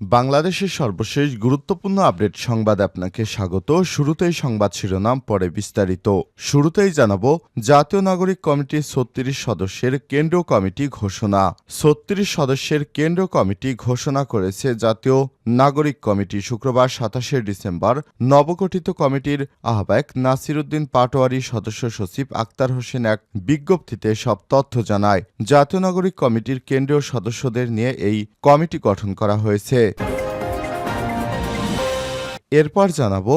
বাংলাদেশের সর্বশেষ গুরুত্বপূর্ণ আপডেট সংবাদ আপনাকে স্বাগত। শুরুতেই সংবাদ শিরোনাম, পরে বিস্তারিত। শুরুতেই জানাব, জাতীয় নাগরিক কমিটির ছত্রিশ সদস্যের কেন্দ্রীয় কমিটি ঘোষণা। ছত্রিশ সদস্যের কেন্দ্রীয় কমিটি ঘোষণা করেছে জাতীয় নাগরিক কমিটি। শুক্রবার সাতাশে ডিসেম্বর নবগঠিত কমিটির আহ্বায়ক নাসিরুদ্দিন পাটোয়ারি সদস্য সচিব আক্তার হোসেন এক বিজ্ঞপ্তিতে সব তথ্য জানায়। জাতীয় নাগরিক কমিটির কেন্দ্রীয় সদস্যদের নিয়ে এই কমিটি গঠন করা হয়েছে। এরপর জানাব,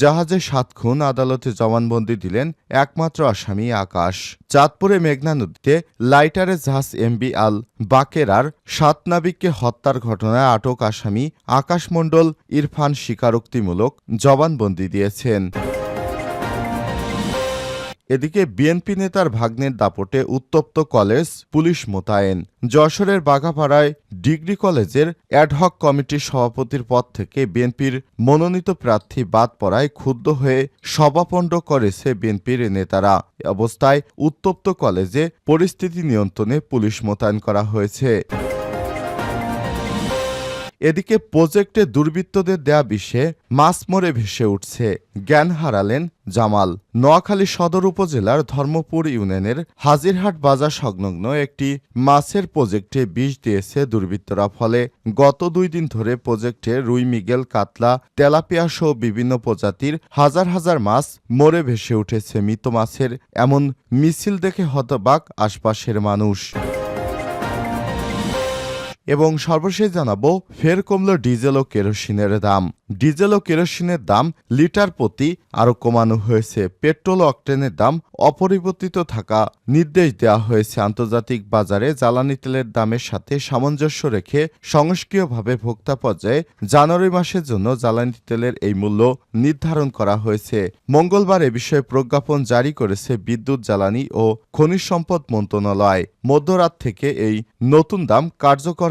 জাহাজে সাত খুন, আদালতে জবানবন্দি দিলেন একমাত্র আসামি আকাশ। চাঁদপুরে মেঘনা নদীতে লাইটারে জাহাজ এমবি আল বাকেরার সাত নাবিককে হত্যার ঘটনায় আটক আসামি আকাশ মণ্ডল ইরফান স্বীকারোক্তিমূলক জবানবন্দি দিয়েছেন। এদিকে বিএনপি নেতার ভাগ্নের দাপটে উত্তপ্ত কলেজ পুলিশ মোতায়েন। যশোরের বাঘাপাড়ায় ডিগ্রি কলেজের অ্যাডহক কমিটির সভাপতির পদ থেকে বিএনপির মনোনীত প্রার্থী বাদ পড়ায় ক্ষুব্ধ হয়ে সভাপণ্ড করেছে বিএনপির নেতারা। অবস্থায় উত্তপ্ত কলেজে পরিস্থিতি নিয়ন্ত্রণে পুলিশ মোতায়েন করা হয়েছে। এদিকে প্রজেক্টে দুর্বৃত্তদের দেয়া বিষে মাছ মরে ভেসে উঠছে। জ্ঞান হারালেন জামাল। নোয়াখালী সদর উপজেলার ধর্মপুর ইউনিয়নের হাজিরহাট বাজার সংলগ্ন একটি মাছের প্রজেক্টে বিষ দিয়েছে দুর্বৃত্তরা। ফলে গত দুই দিন ধরে প্রজেক্টে রুই, মিগেল, কাতলা, তেলাপিয়া সহ বিভিন্ন প্রজাতির হাজার হাজার মাছ মরে ভেসে উঠেছে মৃত মাছের। এমন মিছিল দেখে হতবাক আশপাশের মানুষ। এবং সর্বশেষ জানাব, ফের কমল ডিজেল ও কেরোসিনের দাম। ডিজেল ও কেরোসিনের দাম লিটার প্রতি আরও কমানো হয়েছে। পেট্রোল অকটেনের দাম অপরিবর্তিত থাকা নির্দেশ দেওয়া হয়েছে। আন্তর্জাতিক বাজারে জ্বালানি তেলের দামের সাথে সামঞ্জস্য রেখে সংস্কীয়ভাবে ভোক্তা পর্যায়ে জানুয়ারি মাসের জন্য জ্বালানি তেলের এই মূল্য নির্ধারণ করা হয়েছে। মঙ্গলবার এ বিষয়ে প্রজ্ঞাপন জারি করেছে বিদ্যুৎ, জ্বালানি ও খনিজ সম্পদ মন্ত্রণালয়। মধ্যরাত থেকে এই নতুন দাম কার্যকর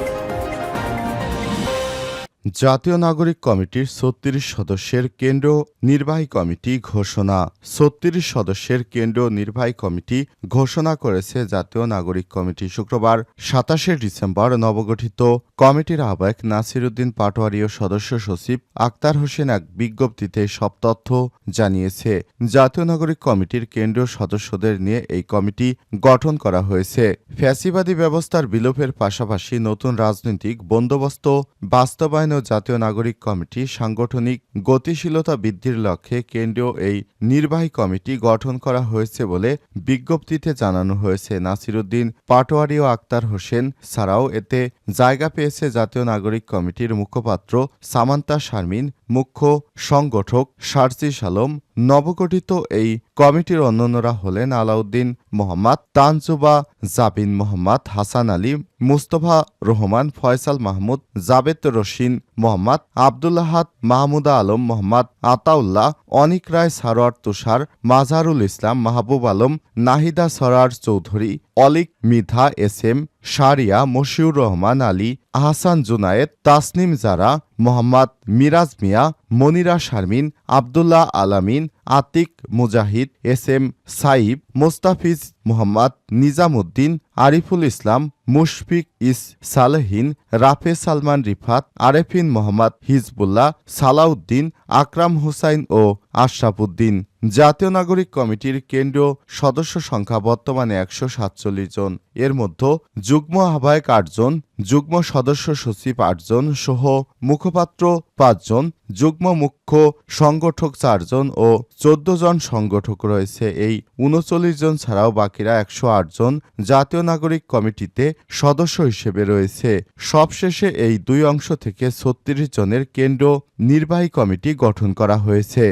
জাতীয় নাগরিক কমিটির ছত্রিশ সদস্যের কেন্দ্র নির্বাহী কমিটি ঘোষণা। ছত্রিশ সদস্যের কেন্দ্র নির্বাহী কমিটি ঘোষণা করেছে জাতীয় নাগরিক কমিটি শুক্রবার সাতাশে ডিসেম্বর নবগঠিত। কমিটির আহ্বায়ক নাসিরুদ্দিন পাটোয়ারি ও সদস্য সচিব আক্তার হোসেন এক বিজ্ঞপ্তিতে সব তথ্য জানিয়েছে। জাতীয় নাগরিক কমিটির কেন্দ্রীয় সদস্যদের নিয়ে এই কমিটি গঠন করা হয়েছে। ফ্যাসিবাদী ব্যবস্থার বিলোপের পাশাপাশি নতুন রাজনৈতিক বন্দোবস্ত বাস্তবায়ন ও জাতীয় নাগরিক কমিটি সাংগঠনিক গতিশীলতা বৃদ্ধির লক্ষ্যে কেন্দ্রীয় এই নির্বাহী কমিটি গঠন করা হয়েছে বলে বিজ্ঞপ্তিতে জানানো হয়েছে। নাসিরুদ্দিন পাটোয়ারি ও আক্তার হোসেন ছাড়াও এতে জায়গা পেয়েছে জাতীয় নাগরিক কমিটির মুখপাত্র সামান্তা শারমিন, মুখ্য সংগঠক শারজিস আলম নবগঠিত এই কমিটির অন্যান্যরা হলেন আলাউদ্দিন মোহাম্মদ, তানজুবা জাবিন মোহাম্মদ, হাসান আলী, মুস্তফা রহমান, ফয়সাল মাহমুদ, জাবেদ রশিন মোহাম্মদ, আবদুল্লাহাদ মাহমুদা আলম মোহাম্মদ, আতাউল্লাহ, অনিক রায়, সারোয়ার তুষার, মাজারুল ইসলাম, Mahbub Alam, Nahida Sarar Chowdhury Alik Midha S M Saria Moshiur Rahman Ali, Ahsan Junayed, Tasnim Zara, Mohammad Miraj Mia, Monira Sharmin, Abdullah Alamin Atik, Mujahid, S M, Saib, Mostafiz, Mohammad, Nizamuddin, Ariful Islam, Mushfiqus Salehin, Rafe Salman Rifat, Arefin Mohammad, Hizbullah, Salahuddin, Akram Hussain ও আশরাফুদ্দিন। জাতীয় নাগরিক কমিটির কেন্দ্রীয় সদস্য সংখ্যা বর্তমানে একশো সাতচল্লিশ জন। এর মধ্যে যুগ্ম আহ্বায়ক আটজন যুগ্ম সদস্য সচিব আটজন সহ মুখপাত্র পাঁচজন, যুগ্ম মুখ্য সংগঠক চারজন ও চোদ্দ জন সংগঠক রয়েছে। এই উনচল্লিশ জন ছাড়াও বাকিরা একশো জন জাতীয় নাগরিক কমিটিতে সদস্য হিসেবে রয়েছে। সবশেষে এই দুই অংশ থেকে ছত্রিশ জনের কেন্দ্র নির্বাহী কমিটি গঠন করা হয়েছে।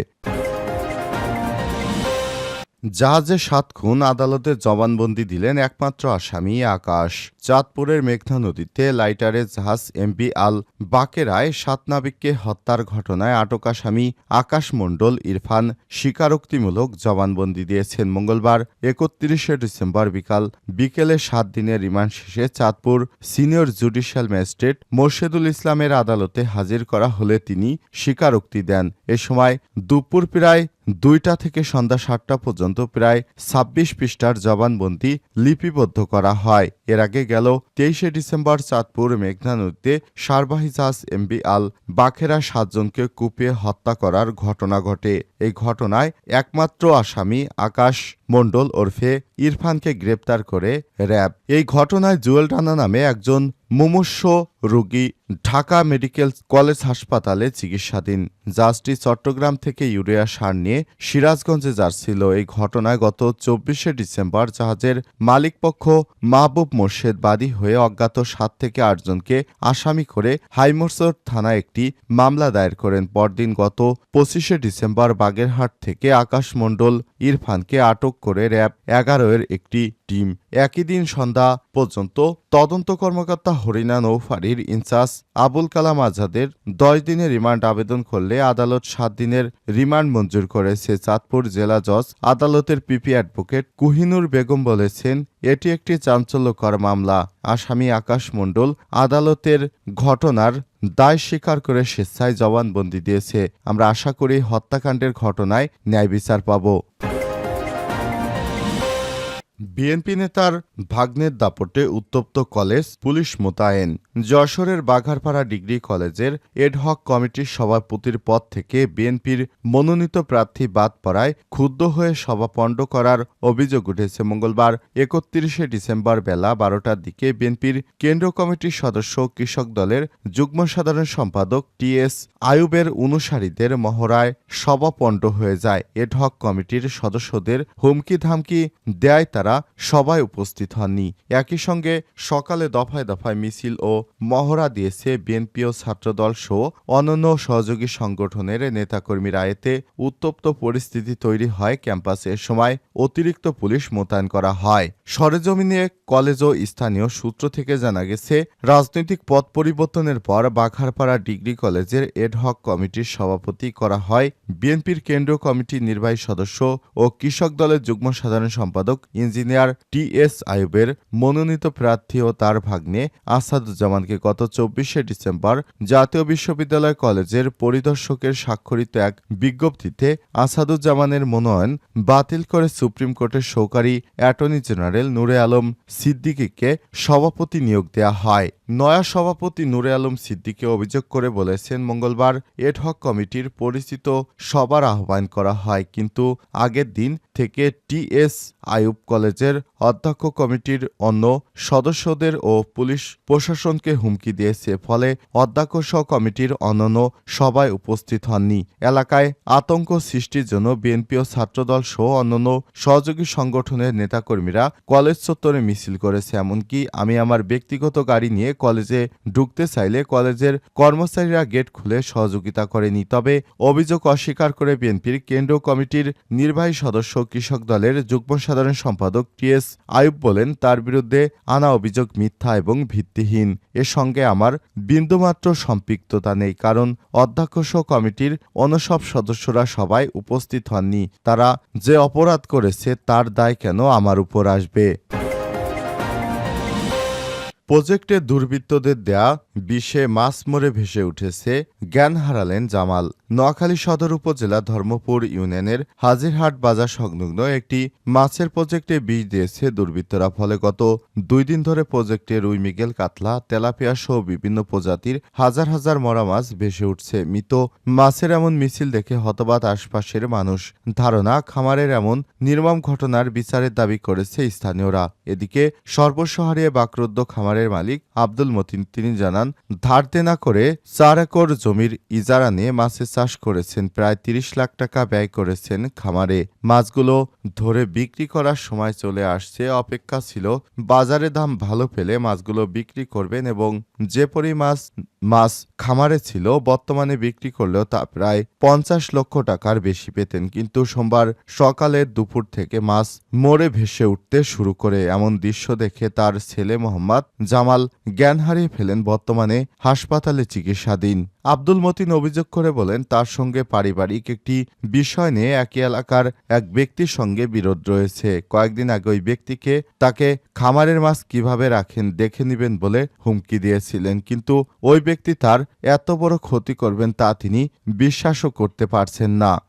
জাহাজে সাত খুন আদালতে জবানবন্দি দিলেন একমাত্র আসামি আকাশ। চাঁদপুরের মেঘনা নদীতে লাইটারে জাহাজ এমবি আল বাকেরায় সাত নাবিককে হত্যার ঘটনায় আটক আসামি আকাশ মণ্ডল ইরফান স্বীকারোক্তিমূলক জবানবন্দি দিয়েছেন মঙ্গলবার, একত্রিশে ডিসেম্বর বিকাল বিকেলে সাত দিনের রিমান্ড শেষে Chandpur senior judicial magistrate Morshedul ইসলামের আদালতে হাজির করা হলে তিনি স্বীকারোক্তি দেন। এ সময় দুপুর প্রায় দুইটা থেকে সন্ধ্যা সাতটা পর্যন্ত প্রায় ছাব্বিশ পৃষ্ঠার জবানবন্দি লিপিবদ্ধ করা হয়। এর আগে গেল তেইশে ডিসেম্বর চাঁদপুর মেঘনা নদীতে সারবাহী জাহাজ এমবি আল বাখেরা সাতজনকে কুপিয়ে হত্যা করার ঘটনা ঘটে। এই ঘটনায় একমাত্র আসামি আকাশ মণ্ডল ওরফে ইরফানকে গ্রেপ্তার করে র্যাব। এই ঘটনায় জুয়েল রানা নামে একজন মুমূর্ষ রোগী ঢাকা মেডিকেল কলেজ হাসপাতালে চিকিৎসাধীন। জাহাজটি চট্টগ্রাম থেকে ইউরিয়া সার নিয়ে সিরাজগঞ্জে যাচ্ছিল। এই ঘটনায় গত চব্বিশে ডিসেম্বর জাহাজের মালিকপক্ষ মাহবুব মোর্শেদ বাদী হয়ে অজ্ঞাত সাত থেকে আটজনকে আসামি করে হাইমোরসর থানায় একটি মামলা দায়ের করেন। পরদিন গত পঁচিশে ডিসেম্বর বাগেরহাট থেকে আকাশ মণ্ডল ইরফানকে আটক করে র্যাব এগারোয়ের একটি টিম একই দিন সন্ধ্যা পর্যন্ত তদন্ত কর্মকর্তা হরিনা নৌফারির ইনচার্জ আবুল কালাম আজাদের দশ দিনের রিমান্ড আবেদন করলে আদালত সাত দিনের রিমান্ড মঞ্জুর করেছে চাঁদপুর জেলা জজ আদালতের পিপি অ্যাডভোকেট কুহিনুর বেগম বলেছেন, এটি একটি চাঞ্চল্যকর মামলা। আসামি আকাশ মণ্ডল আদালতের ঘটনার দায় স্বীকার করে স্বেচ্ছায় জবানবন্দি দিয়েছে। আমরা আশা করি হত্যাকাণ্ডের ঘটনায় ন্যায় বিচার পাব। বিএনপি নেতার ভাগ্নের দাপটে উত্তপ্ত কলেজ পুলিশ মোতায়েন। যশোরের বাঘারপাড়া ডিগ্রি কলেজের এডহক কমিটির সভাপতির পদ থেকে বিএনপির মনোনীত প্রার্থী বাদ পড়ায় ক্ষুব্ধ হয়ে সভা পণ্ড করার অভিযোগ উঠেছে মঙ্গলবার একত্রিশে ডিসেম্বর বেলা বারোটার দিকে বিএনপির কেন্দ্রীয় কমিটির সদস্য কৃষক দলের যুগ্ম সাধারণ সম্পাদক টিএস আয়ুবের অনুসারীদের মহড়ায় সভা পণ্ড হয়ে যায়। এডহক কমিটির সদস্যদের হুমকি ধামকি দেয় তারা সবাই উপস্থিত হননি। একই সঙ্গে সকালে দফায় দফায় মিছিল ও মহড়া দিয়েছে বিএনপি ও ছাত্রদল সহ অন্যান্য সহযোগী সংগঠনের নেতাকর্মীরা। এতে উত্তপ্ত পরিস্থিতি তৈরি হয় ক্যাম্পাসে। সময় অতিরিক্ত পুলিশ মোতায়েন করা হয়। সরেজমিনে কলেজ ও স্থানীয় সূত্র থেকে জানা গেছে, রাজনৈতিক পথ পরিবর্তনের পর বাঘারপাড়া ডিগ্রি কলেজের এডহক কমিটির সভাপতি করা হয়। বিএনপির কেন্দ্রীয় কমিটির নির্বাহী সদস্য ও কৃষক দলের যুগ্ম সাধারণ সম্পাদক ইঞ্জিনিয়ার টি এস আয়ুবের মনোনীত প্রার্থী ও তার ভাগ্নে আসাদুজ্জামানকে গত চব্বিশে ডিসেম্বর জাতীয় বিশ্ববিদ্যালয় কলেজের পরিদর্শকের স্বাক্ষরিত এক বিজ্ঞপ্তিতে আসাদুজ্জামানের মনোনয়ন বাতিল করে সুপ্রিম কোর্টের সহকারী অ্যাটর্নি জেনারেল নূরে আলম সিদ্দিকীকে সভাপতি নিয়োগ দেওয়া হয়। নয়া সভাপতি নূরে আলম সিদ্দিকে অভিযোগ করে বলেছেন, মঙ্গলবার এডহক কমিটির পরিচিত সবার আহ্বান করা হয়, কিন্তু আগের দিন থেকে টিএস আইয়ুব কলেজের অধ্যক্ষ কমিটির অন্য সদস্যদের ও পুলিশ প্রশাসনকে হুমকি দিয়েছে, ফলে অধ্যক্ষ কমিটির অন্যান্য সবাই উপস্থিত হননি। এলাকায় আতঙ্ক সৃষ্টির জন্য বিএনপি ও ছাত্রদল সহ অন্যান্য সহযোগী সংগঠনের নেতাকর্মীরা কলেজ চত্বরে মিছিল করেছে। এমনকি আমি আমার ব্যক্তিগত গাড়ি নিয়ে কলেজে ঢুকতে চাইলে কলেজের কর্মচারীরা গেট খুলে সহযোগিতা করেনি। তবে অভিযোগ অস্বীকার করে বিএনপির কেন্দ্রীয় কমিটির নির্বাহী সদস্য কৃষক দলের যুগ্ম সাধারণ সম্পাদক টিএস আয়ুব বলেন, তার বিরুদ্ধে আনা অভিযোগ মিথ্যা এবং ভিত্তিহীন। এর সঙ্গে আমার বিন্দুমাত্র সম্পৃক্ততা নেই, কারণ অধ্যক্ষ কমিটির অন্য সব সদস্যরা সবাই উপস্থিত হননি। তারা যে অপরাধ করেছে, তার দায় কেন আমার উপর আসবে? প্রজেক্টে দুর্বৃত্তদের দেয়া বিষে মাছ মরে ভেসে উঠেছে জ্ঞান হারালেন জামাল। নোয়াখালী সদর উপজেলা ধর্মপুর ইউনিয়নের হাজিরহাট বাজার সংলগ্ন একটি মাছের প্রজেক্টে বিষ দিয়েছে দুর্বৃত্তরা। ফলে গত দুই দিন ধরে প্রজেক্টে রুই মিগেল, কাতলা, তেলাপিয়া সহ বিভিন্ন প্রজাতির হাজার হাজার মরা মাছ ভেসে উঠছে। মৃত মাছের এমন মিছিল দেখে হতবাদ আশপাশের মানুষ। ধারণা, খামারের এমন নির্মম ঘটনার বিচারের দাবি করেছে স্থানীয়রা। এদিকে সর্বসহারিয়ে বাকরুদ্ধ খামারের মালিক আব্দুল মতিন, তিনি জানান ধার দেনা করে চার একর জমির ইজারা নিয়ে মাছের চাষ করেছেন, প্রায় তিরিশ লাখ টাকা ব্যয় করেছেন খামারে। মাছগুলো ধরে বিক্রি করার সময় চলে আসছে, অপেক্ষা ছিল বাজারে দাম ভালো পেলে মাছগুলো বিক্রি করবেন এবং যে পরিমাণ মাছ খামারে ছিল, বর্তমানে বিক্রি করলেও তা প্রায় পঞ্চাশ লক্ষ টাকার বেশি পেতেন। কিন্তু সোমবার সকালে দুপুর থেকে মাছ মরে ভেসে উঠতে শুরু করে। এমন দৃশ্য দেখে তার ছেলে মোহাম্মদ জামাল জ্ঞান হারিয়ে ফেলেন বর্তমানে হাসপাতালে চিকিৎসাধীন। আব্দুল মতিন অভিযোগ করে বলেন, তার সঙ্গে পারিবারিক একটি বিষয় নিয়ে একই এলাকার এক ব্যক্তির সঙ্গে বিরোধ রয়েছে। কয়েকদিন আগে ওই ব্যক্তিকে তাকে খামারের মাছ কীভাবে রাখেন, দেখে নেবেন বলে হুমকি দিয়েছিলেন। কিন্তু ওই ব্যক্তি তার এত বড় ক্ষতি করবেন তা তিনি বিশ্বাসও করতে পারছেন না।